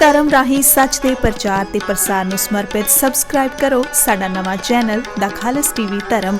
ਧਰਮ ਰਾਹੀਂ ਸੱਚ ਦੇ ਪ੍ਰਚਾਰ ਤੇ ਪ੍ਰਸਾਰ ਨੂੰ ਸਮਰਪਿਤ ਸਬਸਕ੍ਰਾਈਬ ਕਰੋ ਸਾਡਾ ਨਵਾਂ ਚੈਨਲ ਦਾ ਖਾਲਸ ਟੀਵੀ ਧਰਮ।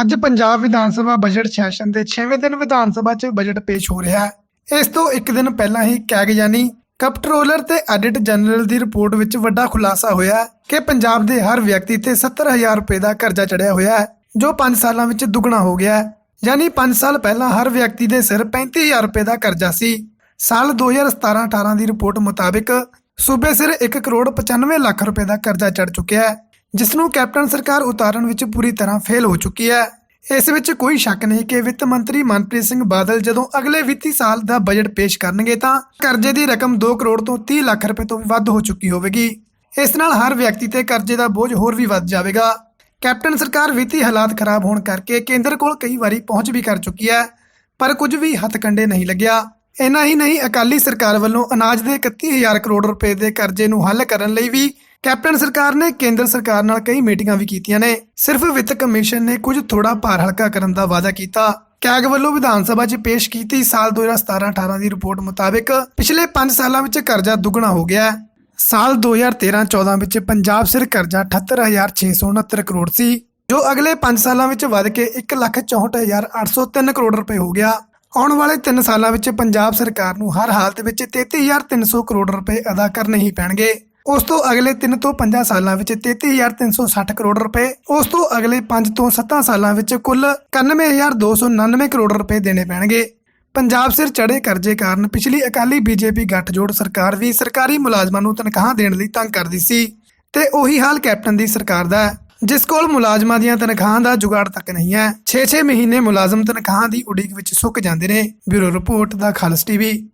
ਅੱਜ ਪੰਜਾਬ ਵਿਧਾਨ ਸਭਾ ਬਜਟ ਸੈਸ਼ਨ ਦੇ 6ਵੇਂ ਦਿਨ ਵਿਧਾਨ ਸਭਾ 'ਚ ਬਜਟ ਪੇਸ਼ ਹੋ ਰਿਹਾ ਹੈ। ਇਸ ਤੋਂ ਇੱਕ ਦਿਨ ਪਹਿਲਾਂ ਹੀ ਕੈਗ ਯਾਨੀ ਕੰਪਟਰੋਲਰ ਤੇ ਆਡਿਟ ਜਨਰਲ ਦੀ ਰਿਪੋਰਟ ਵਿੱਚ ਵੱਡਾ ਖੁਲਾਸਾ ਹੋਇਆ ਹੈ ਕਿ ਪੰਜਾਬ ਦੇ ਹਰ ਵਿਅਕਤੀ ਤੇ 70000 ਰੁਪਏ ਦਾ ਕਰਜ਼ਾ ਚੜਿਆ ਹੋਇਆ ਹੈ, ਜੋ 5 ਸਾਲਾਂ ਵਿੱਚ ਦੁੱਗਣਾ ਹੋ ਗਿਆ ਹੈ। ਯਾਨੀ 5 ਸਾਲ ਪਹਿਲਾਂ ਹਰ ਵਿਅਕਤੀ ਦੇ ਸਿਰ 35000 ਰੁਪਏ ਦਾ ਕਰਜ਼ਾ ਸੀ। ਸਾਲ 2017-18 ਦੀ ਰਿਪੋਰਟ ਮੁਤਾਬਿਕ ਸੂਬੇ ਸਿਰ 1 ਕਰੋੜ 95 ਲੱਖ ਰੁਪਏ ਦਾ ਕਰਜ਼ਾ ਚੜ ਚੁੱਕਿਆ ਹੈ। ਜਿਸ ਨੂੰ ਕੈਪਟਨ ਸਰਕਾਰ ਉਤਾਰਨ ਵਿੱਚ ਪੂਰੀ ਤਰ੍ਹਾਂ ਫੇਲ ਹੋ ਚੁੱਕੀ ਹੈ। ਇਸ ਵਿੱਚ ਕੋਈ ਸ਼ੱਕ ਨਹੀਂ ਕਿ ਵਿੱਤ ਮੰਤਰੀ ਮਨਪ੍ਰੀਤ ਸਿੰਘ ਬਾਦਲ ਜਦੋਂ ਅਗਲੇ ਵਿੱਤੀ ਸਾਲ ਦਾ ਬਜਟ ਪੇਸ਼ ਕਰਨਗੇ ਤਾਂ ਕਰਜ਼ੇ ਦੀ ਰਕਮ 2 ਕਰੋੜ ਤੋਂ 30 ਲੱਖ ਰੁਪਏ ਤੋਂ ਵੱਧ ਹੋ ਚੁੱਕੀ ਹੋਵੇਗੀ। ਇਸ ਨਾਲ ਹਰ ਵਿਅਕਤੀ ਤੇ ਕਰਜ਼ੇ ਦਾ ਬੋਝ ਹੋਰ ਵੀ ਵੱਧ ਜਾਵੇਗਾ। ਕੈਪਟਨ ਸਰਕਾਰ ਵਿੱਤੀ ਹਾਲਾਤ ਖਰਾਬ ਹੋਣ ਕਰਕੇ ਕੇਂਦਰ ਕੋਲ ਕਈ ਵਾਰੀ ਪਹੁੰਚ ਵੀ ਕਰ ਚੁੱਕੀ ਹੈ, ਪਰ ਕੁਝ ਵੀ ਹੱਥ ਕੰਡੇ ਨਹੀਂ ਲੱਗਿਆ। ਇੰਨਾ ਹੀ ਨਹੀਂ, ਅਕਾਲੀ ਸਰਕਾਰ ਵੱਲੋਂ ਅਨਾਜ ਦੇ 31000 ਕਰੋੜ ਰੁਪਏ ਦੇ ਕਰਜ਼ੇ ਨੂੰ ਹੱਲ ਕਰਨ ਲਈ ਵੀ ਕੈਪਟਨ ਸਰਕਾਰ ਨੇ ਕੇਂਦਰ ਸਰਕਾਰ ਨਾਲ ਕਈ ਮੀਟਿੰਗਾਂ ਵੀ ਕੀਤੀਆਂ ਨੇ। ਸਿਰਫ ਵਿੱਤ ਕਮਿਸ਼ਨ ਨੇ ਕੁਝ ਥੋੜਾ ਭਾਰ ਹਲਕਾ ਕਰਨ ਦਾ ਵਾਅਦਾ ਕੀਤਾ। ਕੈਗ ਵੱਲੋਂ ਵਿਧਾਨ ਸਭਾ 'ਚ ਪੇਸ਼ ਕੀਤੀ ਸਾਲ 2017-18 ਦੀ ਰਿਪੋਰਟ ਮੁਤਾਬਕ ਪਿਛਲੇ 5 ਸਾਲਾਂ ਵਿੱਚ ਕਰਜ਼ਾ ਦੁੱਗਣਾ ਹੋ ਗਿਆ ਹੈ। ਸਾਲ 2013-14 ਵਿੱਚ ਪੰਜਾਬ ਸਿਰ ਕਰਜ਼ਾ 78669 ਕਰੋੜ ਸੀ, ਜੋ ਅਗਲੇ 5 ਸਾਲਾਂ ਵਿੱਚ ਵੱਧ ਕੇ 164803 ਕਰੋੜ ਰੁਪਏ ਹੋ ਗਿਆ। ਆਉਣ ਵਾਲੇ 3 ਸਾਲਾਂ ਵਿੱਚ ਪੰਜਾਬ ਸਰਕਾਰ ਨੂੰ ਹਰ ਹਾਲਤ ਵਿੱਚ 33300 ਕਰੋੜ ਰੁਪਏ ਅਦਾ ਕਰਨੇ ਹੀ ਪੈਣਗੇ। ਉਸ ਤੋਂ ਅਗਲੇ 3 ਤੋਂ 5 ਸਾਲਾਂ ਵਿੱਚ 33360 ਕਰੋੜ ਰੁਪਏ, ਉਸ ਤੋਂ ਅਗਲੇ 5 ਤੋਂ 7 ਸਾਲਾਂ ਵਿੱਚ ਕੁੱਲ 91299 ਕਰੋੜ ਰੁਪਏ ਦੇਣੇ ਪੈਣਗੇ। ਪੰਜਾਬ ਸਿਰ ਚੜੇ ਕਰਜ਼ੇ ਕਾਰਨ ਪਿਛਲੀ ਅਕਾਲੀ ਬੀਜੇਪੀ ਗੱਠਜੋੜ ਸਰਕਾਰ ਵੀ ਸਰਕਾਰੀ ਮੁਲਾਜ਼ਮਾਂ ਨੂੰ ਤਨਖਾਹ ਦੇਣ ਲਈ ਤੰਗ ਕਰਦੀ ਸੀ। ਤੇ ਉਹੀ ਹਾਲ ਕੈਪਟਨ ਦੀ ਸਰਕਾਰ ਦਾ ਹੈ, ਜਿਸ ਕੋਲ ਮੁਲਾਜ਼ਮਾਂ ਦੀਆਂ ਤਨਖਾਹਾਂ ਦਾ ਜੁਗਾੜ ਤੱਕ ਨਹੀਂ ਹੈ। 6-6 ਮਹੀਨੇ ਮੁਲਾਜ਼ਮ ਤਨਖਾਹਾਂ ਦੀ ਉਡੀਕ ਵਿੱਚ ਸੁੱਕ ਜਾਂਦੇ ਨੇ। ਬਿਊਰੋ ਰਿਪੋਰਟ ਦਾ ਖਾਲਸ ਟੀਵੀ।